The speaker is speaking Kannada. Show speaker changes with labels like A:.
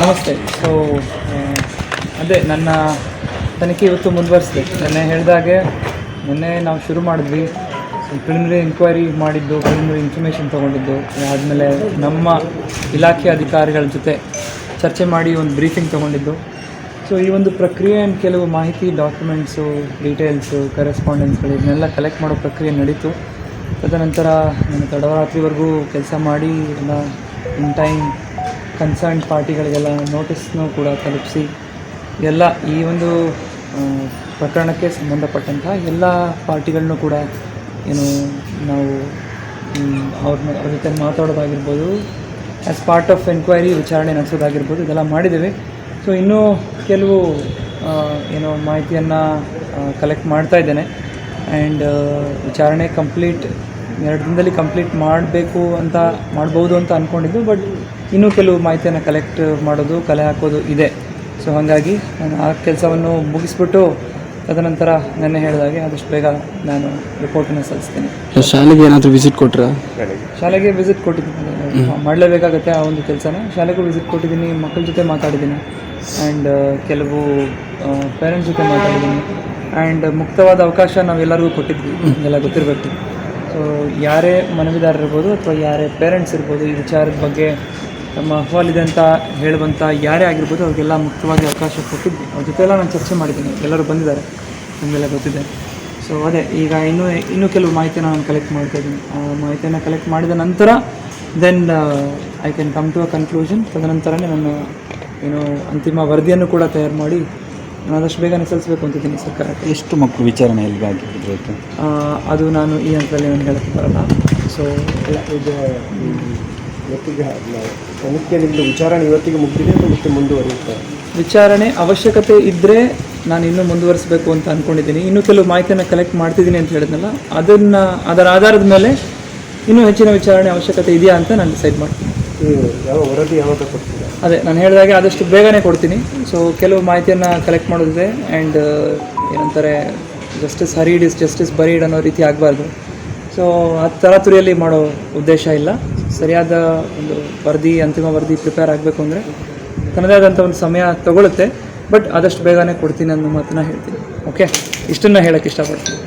A: ನಮಸ್ತೆ. ಸೊ ಅದೇ ನನ್ನ ತನಿಖೆ ಇವತ್ತು ಮುಂದುವರಿಸಿದೆ. ನೆನ್ನೆ ಹೇಳಿದಾಗೆ ಮೊನ್ನೆ ನಾವು ಶುರು ಮಾಡಿದ್ವಿ. ಪ್ರಿಲಿಮಿನರಿ ಇನ್ಕ್ವೈರಿ ಮಾಡಿದ್ದು ಪ್ರಿಲಿಮಿನರಿ ಇನ್ಫಾರ್ಮೇಷನ್ ತೊಗೊಂಡಿದ್ದು. ಆದಮೇಲೆ ನಮ್ಮ ಇಲಾಖೆ ಅಧಿಕಾರಿಗಳ ಜೊತೆ ಚರ್ಚೆ ಮಾಡಿ ಒಂದು ಬ್ರೀಫಿಂಗ್ ತೊಗೊಂಡಿದ್ದು. ಸೊ ಈ ಒಂದು ಪ್ರಕ್ರಿಯೆ ಕೆಲವು ಮಾಹಿತಿ ಡಾಕ್ಯುಮೆಂಟ್ಸು ಡೀಟೇಲ್ಸು ಕರೆಸ್ಪಾಂಡೆನ್ಸ್ಗಳು ಇದನ್ನೆಲ್ಲ ಕಲೆಕ್ಟ್ ಮಾಡೋ ಪ್ರಕ್ರಿಯೆ ನಡೀತು. ತದನಂತರ ನಾನು ತಡವರಾತ್ರಿವರೆಗೂ ಕೆಲಸ ಮಾಡಿ ಎಲ್ಲ ಇನ್ ಟೈಮ್ ಕನ್ಸರ್ನ್ ಪಾರ್ಟಿಗಳಿಗೆಲ್ಲ ನೋಟಿಸ್ನೂ ಕೂಡ ತಲುಪಿಸಿ, ಎಲ್ಲ ಈ ಒಂದು ಪ್ರಕರಣಕ್ಕೆ ಸಂಬಂಧಪಟ್ಟಂತಹ ಎಲ್ಲ ಪಾರ್ಟಿಗಳನ್ನೂ ಕೂಡ ಏನು ನಾವು ಅವ್ರನ್ನ ಅವ್ರ ಜೊತೆ ಮಾತಾಡೋದಾಗಿರ್ಬೋದು ಆ್ಯಸ್ ಪಾರ್ಟ್ ಆಫ್ ಎನ್ಕ್ವೈರಿ ವಿಚಾರಣೆ ನಡೆಸೋದಾಗಿರ್ಬೋದು, ಇದೆಲ್ಲ ಮಾಡಿದ್ದೇವೆ. ಸೊ ಇನ್ನೂ ಕೆಲವು ಏನೋ ಮಾಹಿತಿಯನ್ನು ಕಲೆಕ್ಟ್ ಮಾಡ್ತಾ ಇದ್ದೇನೆ. ಆ್ಯಂಡ್ ವಿಚಾರಣೆ ಕಂಪ್ಲೀಟ್ ಎರಡು ದಿನದಲ್ಲಿ ಕಂಪ್ಲೀಟ್ ಮಾಡಬೇಕು ಅಂತ ಮಾಡ್ಬೋದು ಅಂತ ಅಂದ್ಕೊಂಡಿದ್ದು ಬಟ್ ಇನ್ನೂ ಕೆಲವು ಮಾಹಿತಿಯನ್ನು ಕಲೆಕ್ಟ್ ಮಾಡೋದು ಕಲೆ ಹಾಕೋದು ಇದೆ. ಸೊ ಹಾಗಾಗಿ ನಾನು ಆ ಕೆಲಸವನ್ನು ಮುಗಿಸ್ಬಿಟ್ಟು ತದನಂತರ ನೆನ್ನೆ ಹೇಳಿದಾಗೆ ಆದಷ್ಟು ಬೇಗ ನಾನು ರಿಪೋರ್ಟನ್ನು ಸಲ್ಲಿಸ್ತೀನಿ.
B: ಶಾಲೆಗೆ ಏನಾದರೂ ವಿಸಿಟ್ ಕೊಟ್ಟರೆ
A: ಶಾಲೆಗೆ ವಿಸಿಟ್ ಕೊಟ್ಟಿದ್ದೀನಿ. ಮಾಡಲೇಬೇಕಾಗತ್ತೆ ಆ ಒಂದು ಕೆಲಸನ. ಶಾಲೆಗೂ ವಿಸಿಟ್ ಕೊಟ್ಟಿದ್ದೀನಿ ಮಕ್ಕಳ ಜೊತೆ ಮಾತಾಡಿದ್ದೀನಿ. ಆ್ಯಂಡ್ ಕೆಲವು ಪೇರೆಂಟ್ಸ್ ಜೊತೆ ಮಾತಾಡಿದ್ದೀನಿ. ಆ್ಯಂಡ್ ಮುಕ್ತವಾದ ಅವಕಾಶ ನಾವೆಲ್ಲರಿಗೂ ಕೊಟ್ಟಿದ್ವಿ. ಎಲ್ಲ ಗೊತ್ತಿರಬೇಕು. ಸೊ ಯಾರೇ ಮನವಿದಾರರಿರ್ಬೋದು ಅಥವಾ ಯಾರೇ ಪೇರೆಂಟ್ಸ್ ಇರ್ಬೋದು, ಈ ವಿಚಾರದ ಬಗ್ಗೆ ತಮ್ಮ ಅಹವಾಲಿದೆ ಅಂತ ಹೇಳುವಂಥ ಯಾರೇ ಆಗಿರ್ಬೋದು, ಅವ್ರಿಗೆಲ್ಲ ಮುಕ್ತವಾಗಿ ಅವಕಾಶ ಕೊಟ್ಟಿದ್ವಿ. ಅವ್ರ ಜೊತೆಲ್ಲ ನಾನು ಚರ್ಚೆ ಮಾಡಿದ್ದೀನಿ. ಎಲ್ಲರೂ ಬಂದಿದ್ದಾರೆ. ನಮಗೆಲ್ಲ ಗೊತ್ತಿದೆ. ಸೊ ಅದೇ, ಈಗ ಇನ್ನೂ ಇನ್ನೂ ಕೆಲವು ಮಾಹಿತಿನ ನಾನು ಕಲೆಕ್ಟ್ ಮಾಡ್ತಾ ಇದ್ದೀನಿ. ಆ ಮಾಹಿತಿಯನ್ನು ಕಲೆಕ್ಟ್ ಮಾಡಿದ ನಂತರ then I can come to a conclusion ತದನಂತರನೇ ನಾನು ಏನು ಅಂತಿಮ ವರದಿಯನ್ನು ಕೂಡ ತಯಾರು ಮಾಡಿ ನಾನು ಆದಷ್ಟು ಬೇಗನೆ ಸಲ್ಲಿಸಬೇಕು ಅಂತಿದ್ದೀನಿ ಸರ್ಕಾರ.
B: ಎಷ್ಟು ಮಕ್ಕಳು ವಿಚಾರಣೆಯಲ್ಲಿ ಭಾಗಿಯಾಗಿದ್ರು
A: ಆ, ಅದು ನಾನು ಈ ಹಂತದಲ್ಲಿ ನಾನು ಹೇಳಕ್ಕೆ ಬರಲ್ಲ. ಸೊ
C: ಇದು ಇವತ್ತಿಗೆ ತನಿಖೆ ನಿಮ್ಮದು ವಿಚಾರಣೆ ಇವತ್ತಿಗೆ ಮುಗಿದಿದೆ ಅಥವಾ ಮತ್ತೆ ಮುಂದುವರಿಯುತ್ತೆ?
A: ವಿಚಾರಣೆ ಅವಶ್ಯಕತೆ ಇದ್ದರೆ ನಾನು ಇನ್ನೂ ಮುಂದುವರಿಸಬೇಕು ಅಂತ ಅಂದ್ಕೊಂಡಿದ್ದೀನಿ ಇನ್ನೂ ಕೆಲವು ಮಾಹಿತಿಯನ್ನು ಕಲೆಕ್ಟ್ ಮಾಡ್ತಿದ್ದೀನಿ ಅಂತ ಹೇಳಿದ್ನಲ್ಲ ಅದನ್ನು ಅದರ ಆಧಾರದ ಮೇಲೆ ಇನ್ನೂ ಹೆಚ್ಚಿನ ವಿಚಾರಣೆ ಅವಶ್ಯಕತೆ ಇದೆಯಾ ಅಂತ ನಾನು ಡಿಸೈಡ್ ಮಾಡ್ತೀನಿ.
C: ಯಾವ ವರದಿ ಯಾವಾಗ ಕೊಡ್ತೀರಾ
A: ಅದೇ, ನಾನು ಹೇಳಿದಾಗೆ ಆದಷ್ಟು ಬೇಗನೆ ಕೊಡ್ತೀನಿ. ಸೊ ಕೆಲವು ಮಾಹಿತಿಯನ್ನು ಕಲೆಕ್ಟ್ ಮಾಡೋದಿದೆ ಆ್ಯಂಡ್ ಏನಂತಾರೆ justice hurried is justice buried ಅನ್ನೋ ರೀತಿ ಆಗಬಾರ್ದು. ಸೊ ಆ ತರಾತುರಿಯಲ್ಲಿ ಮಾಡೋ ಉದ್ದೇಶ ಇಲ್ಲ. ಸರಿಯಾದ ಒಂದು ವರದಿ, ಅಂತಿಮ ವರದಿ ಪ್ರಿಪೇರ್ ಆಗಬೇಕು ಅಂದರೆ ತನ್ನದೇ ಆದಂಥ ಒಂದು ಸಮಯ ತಗೊಳುತ್ತೆ. ಬಟ್ ಆದಷ್ಟು ಬೇಗನೆ ಕೊಡ್ತೀನಿ ಅನ್ನೋ ಮಾತನ್ನ ಹೇಳ್ತೀನಿ. ಓಕೆ ಇಷ್ಟನ್ನು ಹೇಳೋಕ್ಕೆ ಇಷ್ಟಪಡ್ತೀನಿ.